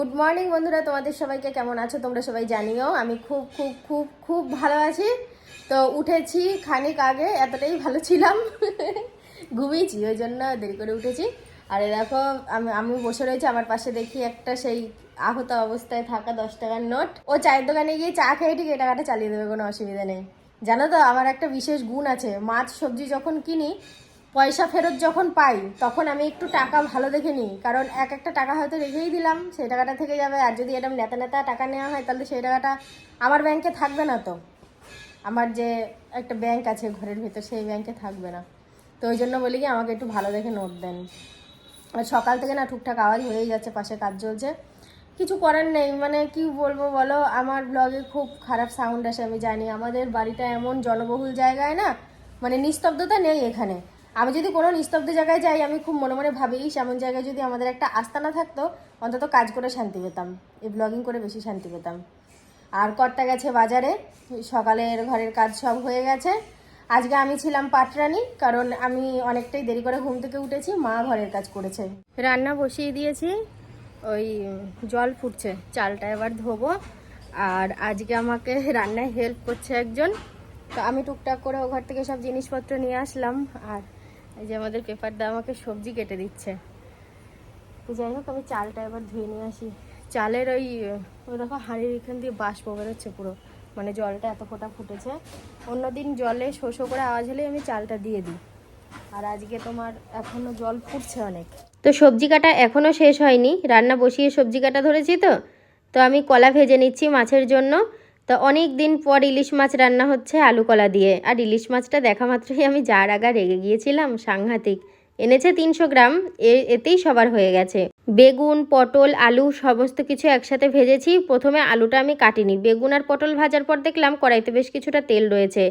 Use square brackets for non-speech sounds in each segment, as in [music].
Good morning বন্ধুরা। তোমাদের সবাইকে কেমন আছো? তোমরা সবাই জানিও, আমি খুব খুব খুব খুব ভালো আছি। তো উঠেছি খানিক আগে, এতটাই ভালো ছিলাম। ঘুমিয়েছি, ওই জন্য দেরি করে উঠেছি। আর দেখো, আমি আমি বসে রয়েছি। আমার পাশে দেখি একটা সেই আহত অবস্থায় থাকা দশ টাকার নোট। ও চায়ের দোকানে গিয়ে চা খেয়ে ঠিক এই টাকাটা চালিয়ে দেবে, কোনো অসুবিধা নেই। জানো তো, আমার একটা বিশেষ গুণ আছে। মাছ, সবজি যখন কিনি পয়সা ফেরত যখন পাই, তখন আমি একটু টাকা ভালো দেখে নিই। কারণ এক একটা টাকা হয়তো রেখেই দিলাম, সেই টাকাটা থেকে যাবে। আর যদি এরকম নেতা নেতা টাকা নেওয়া হয়, তাহলে সেই টাকাটা আমার ব্যাংকে থাকবে না তো। আমার যে একটা ব্যাংক আছে ঘরের ভেতর, সেই ব্যাংকে থাকবে না। তো ওই জন্য বলি কি, আমাকে একটু ভালো দেখে নোট দেন। আর সকাল থেকে না টুকটাক আওয়াজ হয়েই যাচ্ছে, পাশে কাজ চলছে। কিছু করার নেই মানে কি বলব বলো, আমার ব্লগে খুব খারাপ সাউন্ড আসে, আমি জানি। আমাদের বাড়িটা এমন জনবহুল জায়গায় না মানে নিস্তব্ধতা নেই এখানে। আমি যদি কোনো নিস্তব্ধ জায়গায় যাই আমি খুব মনে মনে ভাবি "ইস, এমন জায়গায় যদি আমাদের একটা আস্তানা থাকতো অন্তত কাজ করে শান্তি পেতাম। এই ব্লগিং করে বেশি শান্তি পেতাম। আর কর্তা গেছে বাজারে সকালের ঘরের কাজ সব হয়ে গেছে। আজকে আমি ছিলাম পাটরানি কারণ আমি অনেকটাই দেরি করে ঘুম থেকে উঠেছি মা ঘরের কাজ করেছে। রান্না বসিয়ে দিয়েছি ওই জল ফুটছে চালটা এবার ধোবো। আর আজকে আমাকে রান্নায় হেল্প করছে একজন। তো আমি টুকটাক করে ও ঘর থেকে সব জিনিসপত্র নিয়ে আসলাম আর এই যে আমাদের পেপারদা আমাকে সবজি কেটে দিচ্ছে। তো যাই হোক আমি চালটা এবার ধুয়ে নিয়ে আসি। চালের ওই ওই দেখো হাঁড়ির এখান দিয়ে বাষ্প বেরোচ্ছে পুরো। মানে জলটা এত ফোঁটা ফুটেছে। অন্যদিন জলে শোষ করে আওয়াজ হলেই আমি চালটা দিয়ে দিই। আর আজকে তোমার এখনও জল ফুটছে অনেক। তো সবজি কাটা এখনও শেষ হয়নি। রান্না বসিয়ে সবজি কাটা ধরেছি তো। তো আমি কলা ভেজে নিচ্ছি মাছের জন্য। তো অনেক দিন পর ইলিশ মাছ রান্না হচ্ছে আলু কলা দিয়ে। আর ইলিশ মাছটা দেখা মাত্রই আমি যার আগা রেগে গিয়েছিলাম, সাংঘাতিক। এনেছে তিনশো গ্রাম এতেই সবার হয়ে গেছে। বেগুন, পটল, আলু সমস্ত কিছু একসাথে ভেজেছি। প্রথমে আলুটা আমি কাটিনি। বেগুন আর পটল ভাজার পর দেখলাম কড়াইতে বেশ কিছুটা তেল রয়েছে।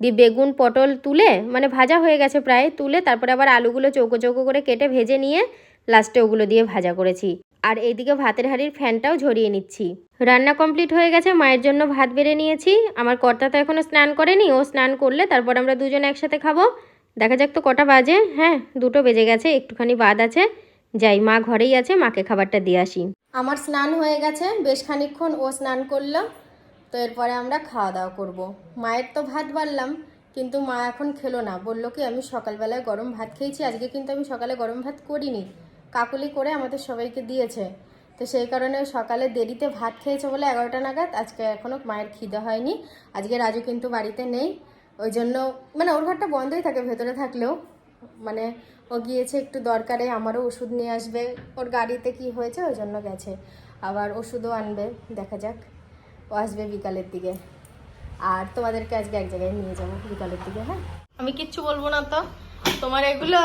দিয়ে বেগুন, পটল তুলে মানে ভাজা হয়ে গেছে প্রায়, তুলে তারপরে আবার আলুগুলো চৌকো চৌকো করে কেটে ভেজে নিয়ে লাস্টে ওগুলো দিয়ে ভাজা করেছি। আর এইদিকে ভাতের হাঁড়ির ফ্যানটাও ঝরিয়ে নিচ্ছি। রান্না কমপ্লিট হয়ে গেছে, মায়ের জন্য ভাত বেড়ে নিয়েছি। আমার কর্তা তো এখনও স্নান করেনি, ও স্নান করলে তারপর আমরা দুজন একসাথে খাব। দেখা যাক তো কটা বাজে। হ্যাঁ দুটো বেজে গেছে, একটুখানি বাদ আছে। যাই, মা ঘরেই আছে, মাকে খাবারটা দিয়ে আসি। আমার স্নান হয়ে গেছে, বেশ খানিকক্ষণ ও স্নান করল। তো এরপরে আমরা খাওয়া দাওয়া করব। মায়ের তো ভাত বাড়লাম, কিন্তু মা এখন খেলো না। বলল কি, আমি সকালবেলায় গরম ভাত খেয়েছি, আজকে কিন্তু আমি সকালে গরম ভাত করিনি। কাকুলি করে আমাদের সবাইকে দিয়েছে। তো সেই কারণে সকালে দেরিতে ভাত খেয়েছে বলে এগারোটা নাগাদ। আজকে এখনও মায়ের খিদে হয়নি। আজকে রাজু কিন্তু বাড়িতে নেই। ওই জন্য মানে ওর ঘরটা বন্ধই থাকে, ভেতরে থাকলেও। মানে ও গিয়েছে একটু দরকারে, আমারও ওষুধ নিয়ে আসবে। ওর গাড়িতে কি হয়েছে ওই জন্য গেছে। আবার ওষুধও আনবে, দেখা যাক। ও আসবে বিকালের দিকে। আর তোমাদেরকে আজকে এক জায়গায় নিয়ে যাব বিকালের দিকে হ্যাঁ? আমি কিচ্ছু বলব না তো। তোমার এগুলো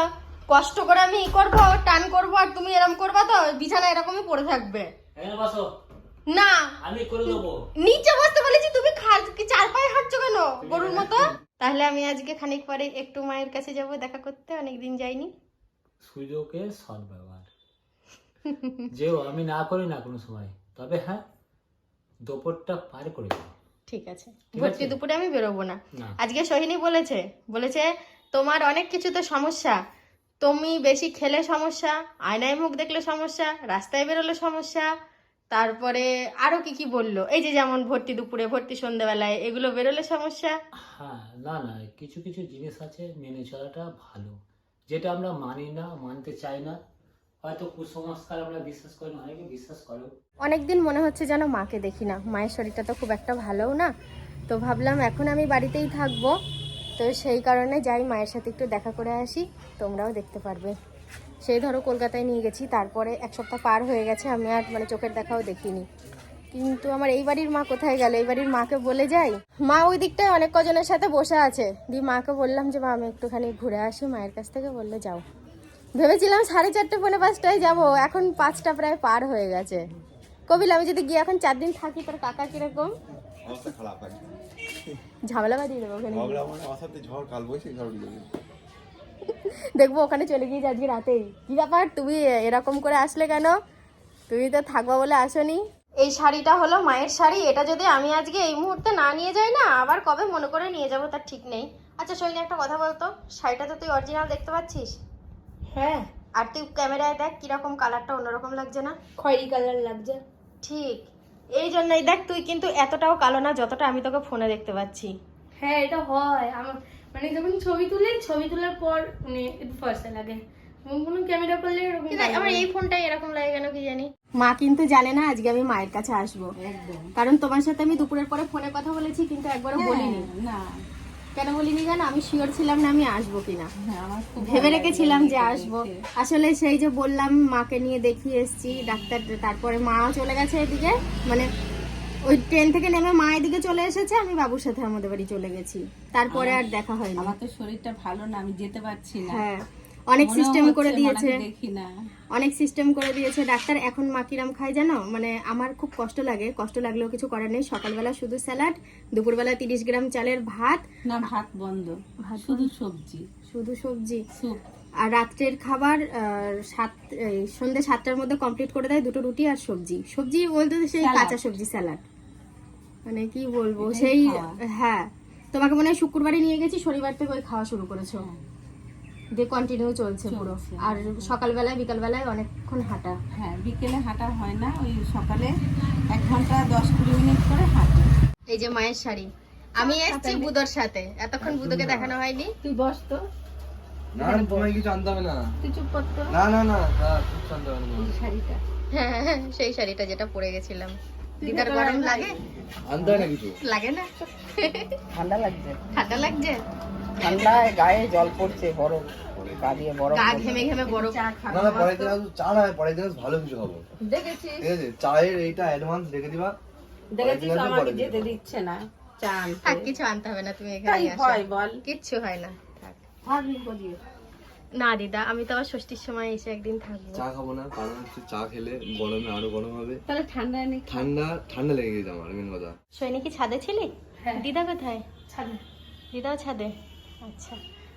কষ্ট করে আমি ই করব টান করব আর তুমি এরকম করবা তো বিছানা এরকমই পড়ে থাকবে। না। আমি করে দেবো। নিচে বসতে বলেছি তুমি চার পায়ে হাঁটছো কেন গরুর মতো? তাহলে আমি আজকে খানিক পরে একটু মায়ের কাছে যাব দেখা করতে অনেকদিন যাইনি। সুযোগের সদ্ব্যবহার। যেও আমি না করি না কোনো সময়। তবে হ্যাঁ দুপুরটা পার করে যাও ঠিক আছে। ভর্তি দুপুরে আমি বেরোবো না। না। আজকে সোহিনী বলেছে বলেছে তোমার অনেক কিছুতে সমস্যা। তুমি বেশি খেলে সমস্যা আয়নায় মুখ দেখলে সমস্যা রাস্তায় বেরোলে সমস্যা তারপরে আরও কি কি বলল? এই যে যেমন ভর্তি দুপুরে ভর্তি সন্ধ্যাবেলায় এগুলো বেরোলে সমস্যা? হ্যাঁ না না কিছু কিছু জিনিস আছে মেনে চলাটা ভালো। যেটা আমরা মানি না মানতে চাই না হয়তো কুসংস্কার আমরা বিশ্বাস করি না অনেকে বিশ্বাস করে অনেকদিন মনে হচ্ছে যেন মাকে দেখি না। মায়ের শরীরটা তো খুব একটা ভালোও না। তো ভাবলাম এখন আমি বাড়িতেই থাকব। তো সেই কারণে যাই, মায়ের সাথে একটু দেখা করে আসি, তোমরাও দেখতে পারবে। সেই ধরো কলকাতায় নিয়ে গেছি, তারপরে এক সপ্তাহ পার হয়ে গেছে, আমি আর মানে চোখের দেখাও দেখিনি। কিন্তু আমার এই বাড়ির মা কোথায় গেল? এই বাড়ির মাকে বলে যাই? মা ওই দিকটায় অনেক কজনের সাথে বসে আছে। দিয়ে মাকে বললাম যে, মা, আমি একটুখানি ঘুরে আসি। মায়ের কাছ থেকে বলল, যাও। ভেবেছিলাম সাড়ে চারটে, পৌনে পাঁচটায় যাব, এখন পাঁচটা প্রায় পার হয়ে গেছে। কবিল আমি যদি গিয়ে এখন চার দিন থাকি, তোর কাকা কীরকম? অবস্থা খারাপ একদম ঝামেলা দেবো ওখানে ঝগড়া মানে অসাধ্যে ঝড় কাল বৈশাখী ঝড় উঠে যাবে। দেখব ওখানে চলে গিয়ে আজকে রাতেই। কি ব্যাপার? তুমি এরকম করে আসলে কেন? তুমি তো থাকব বলে আসনি। এই শাড়িটা হলো মায়ের শাড়ি। এটা যদি আমি আজকে এই মুহূর্তে না নিয়ে যাই না আবার কবে মনে করে নিয়ে যাব তার ঠিক নেই। আচ্ছা সৈন্য একটা কথা বলতো। শাড়িটা তো তুই অরিজিনাল দেখতে পাচ্ছিস? হ্যাঁ। আর তুই ক্যামেরায় দেখ কীরকম কালারটা অন্যরকম লাগছে না? খয়েরি কালার লাগছে। ঠিক। এই জন্যই দেখ তুই কিন্তু এতটাও কালো না যতটা আমি তোকে ফোনে দেখতে পাচ্ছি। হ্যাঁ এটা হয়। আমার মানে যখন ছবি তুলি ছবি তোলার পর মানে একটু ফর্সা লাগে। কোনো ক্যামেরা করলে এরকম আমার এই ফোনটাই এরকম লাগে কেন কি জানি? মা কিন্তু জানে না আজকে আমি মায়ের কাছে আসব। কারণ তোমার সাথে আমি দুপুরের পরে ফোনে কথা বলেছি কিন্তু একবারও বলিনি। না। কেন বলিনি জানো? আমি শিওর ছিলাম না আমি আসব কিনা। হ্যাঁ, ভেবে রেখেছিলাম যে আসব। আসলে সেই যে বললাম মাকে নিয়ে দেখিয়ে এসছি ডাক্তার তারপরে মাও চলে গেছে এদিকে। মানে ওই ট্রেন থেকে নেমে মা এদিকে চলে এসেছে আমি বাবুর সাথে আমাদের বাড়ি চলে গেছি। তারপরে আর দেখা হয়নি। আমার তো শরীরটা ভালো না আমি যেতে পারছি না। হ্যাঁ। অনেক সিস্টেম করে দিয়েছে। মাকে দেখি না। অনেক সিস্টেম করে দিয়েছে। ডাক্তার এখন মা কিরাম খায় জানো? মানে আমার খুব কষ্ট লাগে। কষ্ট লাগলেও কিছু করার নেই। সকালবেলা শুধু স্যালাড দুপুরবেলা তিরিশ গ্রাম চালের ভাত। না ভাত বন্ধ। শুধু সবজি। শুধু সবজি। আর রাত্রের খাবার সাত এই, সন্ধ্যে সাতটার মধ্যে কমপ্লিট করে দেয় দুটো রুটি আর সবজি। সবজি বলতে সেই কাঁচা সবজি স্যালাড। মানে কি বলব? সেই হ্যাঁ। তোমাকে মনে হয় শুক্রবারে নিয়ে গেছি শনিবার থেকে ওই খাওয়া শুরু করেছ। দিয়ে কন্টিনিউ চলছে পুরো। আর সকালবেলায় বিকালবেলায় অনেকক্ষণ হাঁটা। হ্যাঁ বিকেলে হাঁটা হয় না ওই সকালে এক ঘণ্টা দশ কুড়ি মিনিট করে হাঁটি। এই যে মায়ের শাড়ি। আমি এসেছি বুদোর সাথে। এতক্ষণ বুদোকে দেখানো হয়নি। তুই বস তো। না কিছু আনতে হবে না। তুই চুপ কর না না না না, কিছু আনতে হবে না। এই শাড়িটা। হ্যাঁ [laughs] সেই শাড়িটা যেটা পরে গেছিলাম। দিদার গরম লাগে? আনতে না কিছু? লাগে না? ঠান্ডা লাগছে। ঠান্ডা লাগছে? ঠান্ডায় গায়ে জল পড়ছে বরফ গা দিয়ে বরফ গা ঘেমে ঘেমে বরফ না না পরের দিন চা না পরের দিন ভালো কিছু খাব। দেখেছি ঠিক আছে চায়ের এইটা অ্যাডভান্স রেখে দিবা। দেখেছি তো পরের দিন আসব, আমাকে যেতে দিচ্ছে না চা থাক কিছু আনতে হবে না তুমি তাই এখানে হয় বল। কিচ্ছু হয় না থাক। থাকবি করিয়ে না দিদা আমি তো আবার ষষ্ঠীর সময় এসে একদিন থাকব। চা খাব না কারণ হচ্ছে চা খেলে গরমে আরও গরম হবে। তাহলে ঠান্ডা এনে ঠান্ডা ঠান্ডা লেগে গেছে আমার মেন কথা। সৈনি কি ছাদে ছিলি? হ্যাঁ। দিদা কোথায়? ছাদে। দিদাও ছাদে? আচ্ছা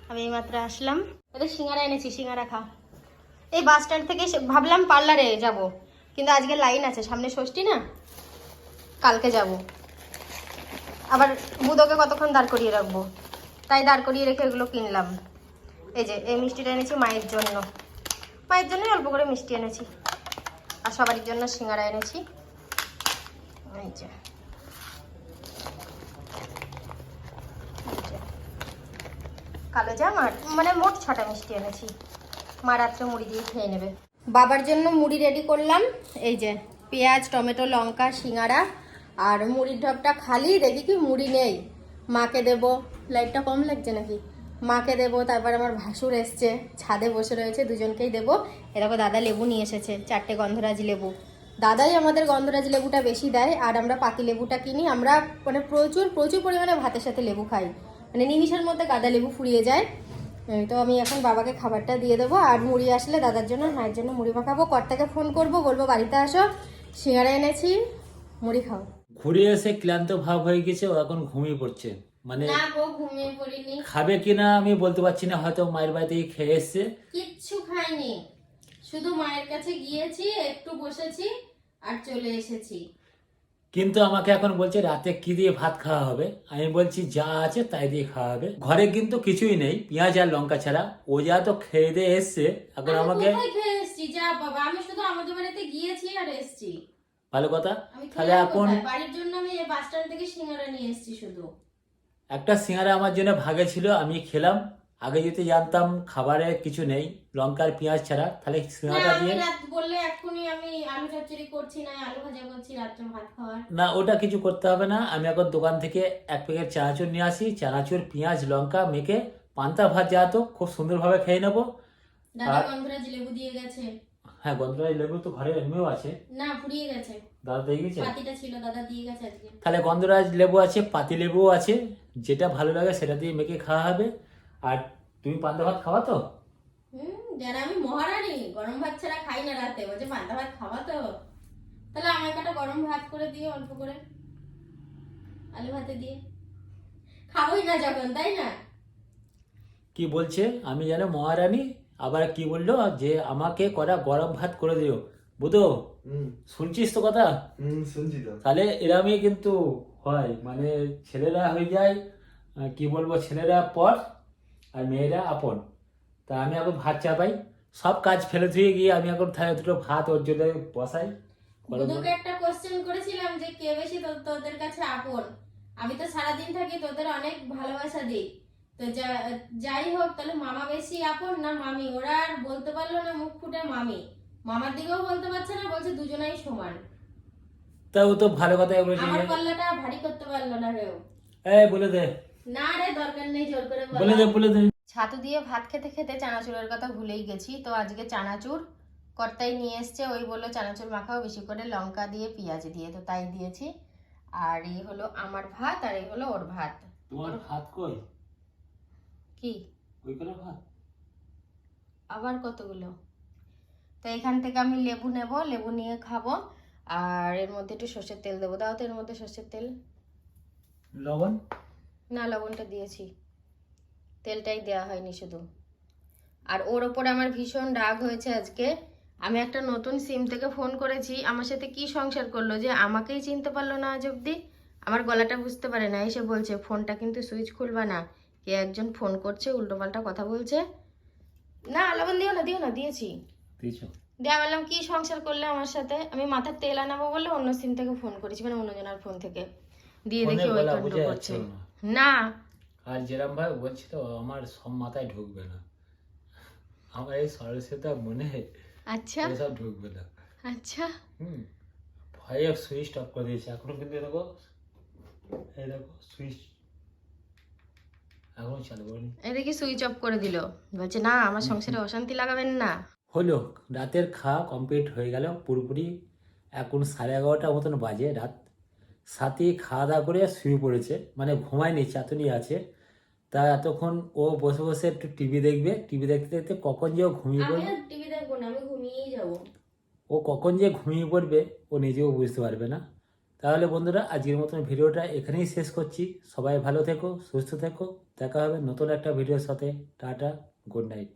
আমি এইমাত্র আসলাম। ওদের সিঙ্গারা এনেছি, সিঙ্গারা খা এই বাস স্ট্যান্ড থেকে ভাবলাম পার্লারে যাব, কিন্তু আজকে লাইন আছে, সামনে ষষ্ঠী না? কালকে যাব। আবার বুধকে কতক্ষণ দাঁড় করিয়ে রাখব? তাই দাঁড় করিয়ে রেখে এগুলো কিনলাম। এই যে, এই মিষ্টিটা এনেছি মায়ের জন্য। মায়ের জন্যই অল্প করে মিষ্টি এনেছি। আর সবারই জন্য সিঙ্গারা এনেছি। এই যে এই যে। কালো জাম আর মানে মোট ছটা মিষ্টি এনেছি। মা রাত্রে মুড়ি দিয়ে খেয়ে নেবে। বাবার জন্য মুড়ি রেডি করলাম। এই যে পেঁয়াজ, টমেটো, লঙ্কা সিঙ্গারা আর মুড়ির ঢপটা খালি। দেখি কি মুড়ি নেই। মাকে দেব। লাইটটা কম লাগছে নাকি? মাকে দেবো। তারপর আমার ভাসুর এসছে। ছাদে বসে রয়েছে। দুজনকেই দেবো। এরকম দাদা লেবু নিয়ে এসেছে। চারটে গন্ধরাজ লেবু। দাদাই আমাদের গন্ধরাজ লেবুটা বেশি দেয়। আর আমরা পাতি লেবুটা কিনি। আমরা মানে প্রচুর প্রচুর পরিমাণে ভাতের সাথে লেবু খাই। মানে নিমিষের মধ্যে গাদা লেবু ফুরিয়ে যায়। তো আমি এখন বাবাকে খাবারটা দিয়ে দেবো আর মুড়ি আসলে দাদার জন্য মায়ের জন্য মুড়ি মাখাবো। কর্তাকে ফোন করব বলব বাড়িতে আসো সিঙ্গারা এনেছি মুড়ি খাও। ঘুরে এসে ক্লান্ত ভাব হয়ে গেছে ও এখন ঘুমিয়ে পড়ছে। মানে না ঘুমিয়ে পড়িনি। খাবে কিনা আমি বলতে পারছি না হয়তো মায়ের বাড়ি থেকে খেয়ে এসছে। কিচ্ছু খাইনি। শুধু মায়ের কাছে গিয়েছি একটু বসেছি আর চলে এসেছি। কিন্তু আমাকে এখন বলছে রাতে কি দিয়ে ভাত খাওয়া হবে? আমি বলছি যা আছে তাই দিয়ে খাওয়া হবে। ঘরে কিন্তু কিছুই নেই পেঁয়াজ আর লঙ্কা ছাড়া। ও যা তো খেয়ে দিয়ে এসছে এখন আমাকে এসেছি? যা বাবা আমি শুধু আমাদের বাড়িতে গিয়েছি আর এসেছি। ভালো কথা। তাহলে এখন বাড়ির জন্য আমি বাস স্ট্যান্ড থেকে সিঙ্গারা নিয়ে এসেছি শুধু। একটা সিঙ্গারা আমার জন্য ভাগে ছিল আমি খেলাম। আগে যদি জানতাম খাবারে কিছু নেই লঙ্কার পেঁয়াজ ছাড়া তাহলে আমি দিয়ে বললে এক্ষুনি আমি আলু চচ্চড়ি করছি না আলু ভাজা করছি রাত্রে ভাত খাওয়ার। না ওটা কিছু করতে হবে না। আমি এখন দোকান থেকে এক প্যাকেট চানাচুর নিয়ে আসি। চানাচুর পেঁয়াজ লঙ্কা মেখে পান্তা ভাত যা তো খুব সুন্দরভাবে খেয়ে নেব। দাদা গন্ধরাজ লেবু দিয়ে গেছে। হ্যাঁ গন্ধরাজ লেবু তো ঘরে এমনিও আছে। না ফুরিয়ে গেছে। দাদা দিয়ে গেছে? পাতিটা ছিল দাদা দিয়ে গেছে আজকে। তাহলে গন্ধরাজ লেবু আছে পাতি লেবুও আছে। যেটা ভালো লাগে সেটা দিয়ে মেখে খাওয়া হবে। আর তুমি পান্তা ভাত খাওয়া তো? যারা আমি মহারানী গরম ভাত ছাড়া খাই না রাতে। বলছে পান্তা ভাত খাওয়া তো? তাহলে আমার একটা গরম ভাত করে দিয়ে অল্প করে। আলু ভাতে দিয়ে। খাবোই না যখন তাই না? কি বলছে? আমি যেন মহারানী আবার কি বলল? যে আমাকে করা গরম ভাত করে দিও। বুধো শুনছিস তো কথা? হুম শুনছি তো। তাহলে এরমই কিন্তু হয়। মানে ছেলেরা হয়ে যায় কি বলব ছেলেরা পর আর মেয়েরা আপন। তা আমি এখন ভাত চাপাই। সব কাজ ফেলে ধুয়ে গিয়ে আমি এখন থালে দুটো ভাত ওর জন্য বসাই। গরম একটা কোশ্চেন করেছিলাম যে কে বেশি তোদের কাছে আপন? আমি তো সারাদিন থাকি তোদের অনেক ভালোবাসা দিই। তো যাই হোক তাহলে মামা বেশি আপন না মামি? ওরা আর বলতে পারল না মুখ ফুটে মামি। মামার দিকেও বলতে পারছে না বলছে দুজনেই সমান। তা ও তো ভালো কথাই বলেছে। আমার পাল্লাটা ভারী করতে পারল না কেউ এই বলে দে। না রে দরকার নেই জোর করে বলে। দে বলে দে। ছাতু দিয়ে ভাত খেতে খেতে চানাচুরের কথা ভুলেই গেছি। তো আজকে চানাচুর কর্তাই নিয়ে এসছে ওই বলল চানাচুর মাখাও বেশি করে লঙ্কা দিয়ে পেঁয়াজ দিয়ে। তো তাই দিয়েছি। আর এই হলো আমার ভাত আর এই হলো ওর ভাত। তোমার ভাত কই? কি? ওই ভাত। আবার কতগুলো? তো এখান থেকে আমি লেবু নেব লেবু নিয়ে খাব। আর এর মধ্যে একটু সর্ষের তেল দেবো। দাও তো এর মধ্যে সর্ষের তেল। লবণ? না লবণটা দিয়েছি। তেলটাই দেওয়া হয়নি শুধু। আর ওর ওপর আমার ভীষণ রাগ হয়েছে আজকে। আমি একটা নতুন সিম থেকে ফোন করেছি আমার সাথে কি সংসার করল যে আমাকেই চিনতে পারল না আজ অব্দি আমার গলাটা বুঝতে পারে না এসে বলছে ফোনটা কিন্তু সুইচ খুলবা না। কে একজন ফোন করছে উল্টোপাল্টা কথা বলছে। না লবণ দিও না দিও না দিয়েছি। দেওয়া বললাম কি সংসার করলে আমার সাথে? আমি মাথার তেল আনাবো বলে অন্য সিম থেকে ফোন করেছি মানে অন্যজনের ফোন থেকে। দিয়ে দেখি ওই কাণ্ড করছে। না। আর যেরম ভাবে বলছি তো আমার সব মাথায় ঢুকবে না। আমার এই সরস্বতা মনে আচ্ছা। এসব ঢুকবে না। আচ্ছা। হুম। ভয়ে সুইচ অফ করে দিয়েছে। এখনও কিন্তু দেখো এই দেখো সুইচ এখনও চালু করিনি। এদিকে সুইচ অফ করে দিল। বলছে না আমার সংসারে অশান্তি লাগাবেন না। হলো রাতের খাওয়া কমপ্লিট হয়ে গেল। পুরোপুরি এখন সাড়ে এগারোটার মতন বাজে। রাত সাথে খাওয়া দাওয়া করে শুয়ে পড়েছে মানে ঘুমায়নি চাতুনি আছে। তা এতক্ষণ ও বসে বসে একটু টিভি দেখবে টিভি দেখতে দেখতে কখন যে ও ঘুমিয়ে পড়বে? টিভি দেখব না আমি ঘুমিয়েই যাব। ও কখন যে ঘুমিয়ে পড়বে ও নিজেও বুঝতে পারবে না। তাহলে বন্ধুরা আজকের মতন ভিডিওটা এখানেই শেষ করছি। সবাই ভালো থেকো সুস্থ থেকো। দেখা হবে নতুন একটা ভিডিওর সাথে। Tata good night.